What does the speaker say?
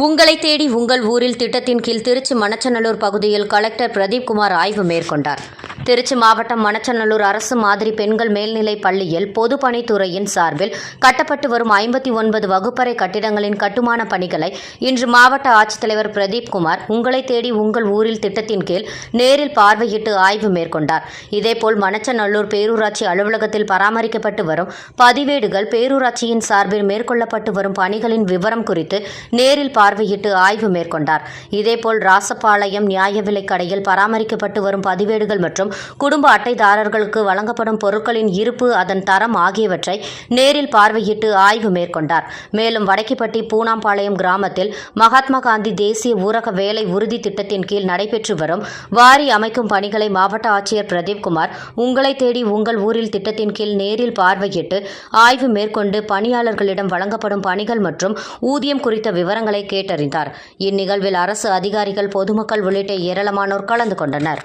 உங்களை தேடி உங்கள் ஊரில் திட்டத்தின் கீழ் திருச்சி மணச்சநல்லூர் பகுதியில் கலெக்டர் பிரதீப் குமார் ஆய்வு மேற்கொண்டார். திருச்சி மாவட்டம் மணச்சநல்லூர் அரசு மாதிரி பெண்கள் மேல்நிலைப் பள்ளியில் பொதுப்பணித்துறையின் சார்பில் கட்டப்பட்டு வரும் ஐம்பத்தி ஒன்பது வகுப்பறை கட்டிடங்களின் கட்டுமான பணிகளை இன்று மாவட்ட ஆட்சித்தலைவர் பிரதீப் குமார் உங்களை தேடி உங்கள் ஊரில் திட்டத்தின் கீழ் நேரில் பார்வையிட்டு ஆய்வு மேற்கொண்டார். இதேபோல் மணச்சநல்லூர் பேரூராட்சி அலுவலகத்தில் பராமரிக்கப்பட்டு வரும் பதிவேடுகள் பேரூராட்சியின் சார்பில் மேற்கொள்ளப்பட்டு வரும் பணிகளின் விவரம் குறித்து நேரில் பார்வையிட்டு ஆய்வு மேற்கொண்டார். இதேபோல் ராசபாளையம் நியாய விலைக் கடையில் பராமரிக்கப்பட்டு வரும் பதிவேடுகள் மற்றும் குடும்ப அட்டைதாரர்களுக்கு வழங்கப்படும் பொருட்களின் இருப்பு அதன் தரம் ஆகியவற்றை நேரில் பார்வையிட்டு ஆய்வு மேற்கொண்டார். மேலும் வடக்கிப்பட்டி பூனாம்பாளையம் கிராமத்தில் மகாத்மா காந்தி தேசிய ஊரக வேலை உறுதி திட்டத்தின் கீழ் நடைபெற்று வரும் வாரி அமைக்கும் பணிகளை மாவட்ட ஆட்சியர் பிரதீப்குமார் உங்களை தேடி உங்கள் ஊரில் திட்டத்தின் கீழ் நேரில் பார்வையிட்டு ஆய்வு மேற்கொண்டு பணியாளர்களிடம் வழங்கப்படும் பணிகள் மற்றும் ஊதியம் குறித்த விவரங்களை கேட்டறிந்தார். இந்நிகழ்வில் அரசு அதிகாரிகள் பொதுமக்கள் உள்ளிட்ட ஏராளமானோர் கலந்து கொண்டனர்.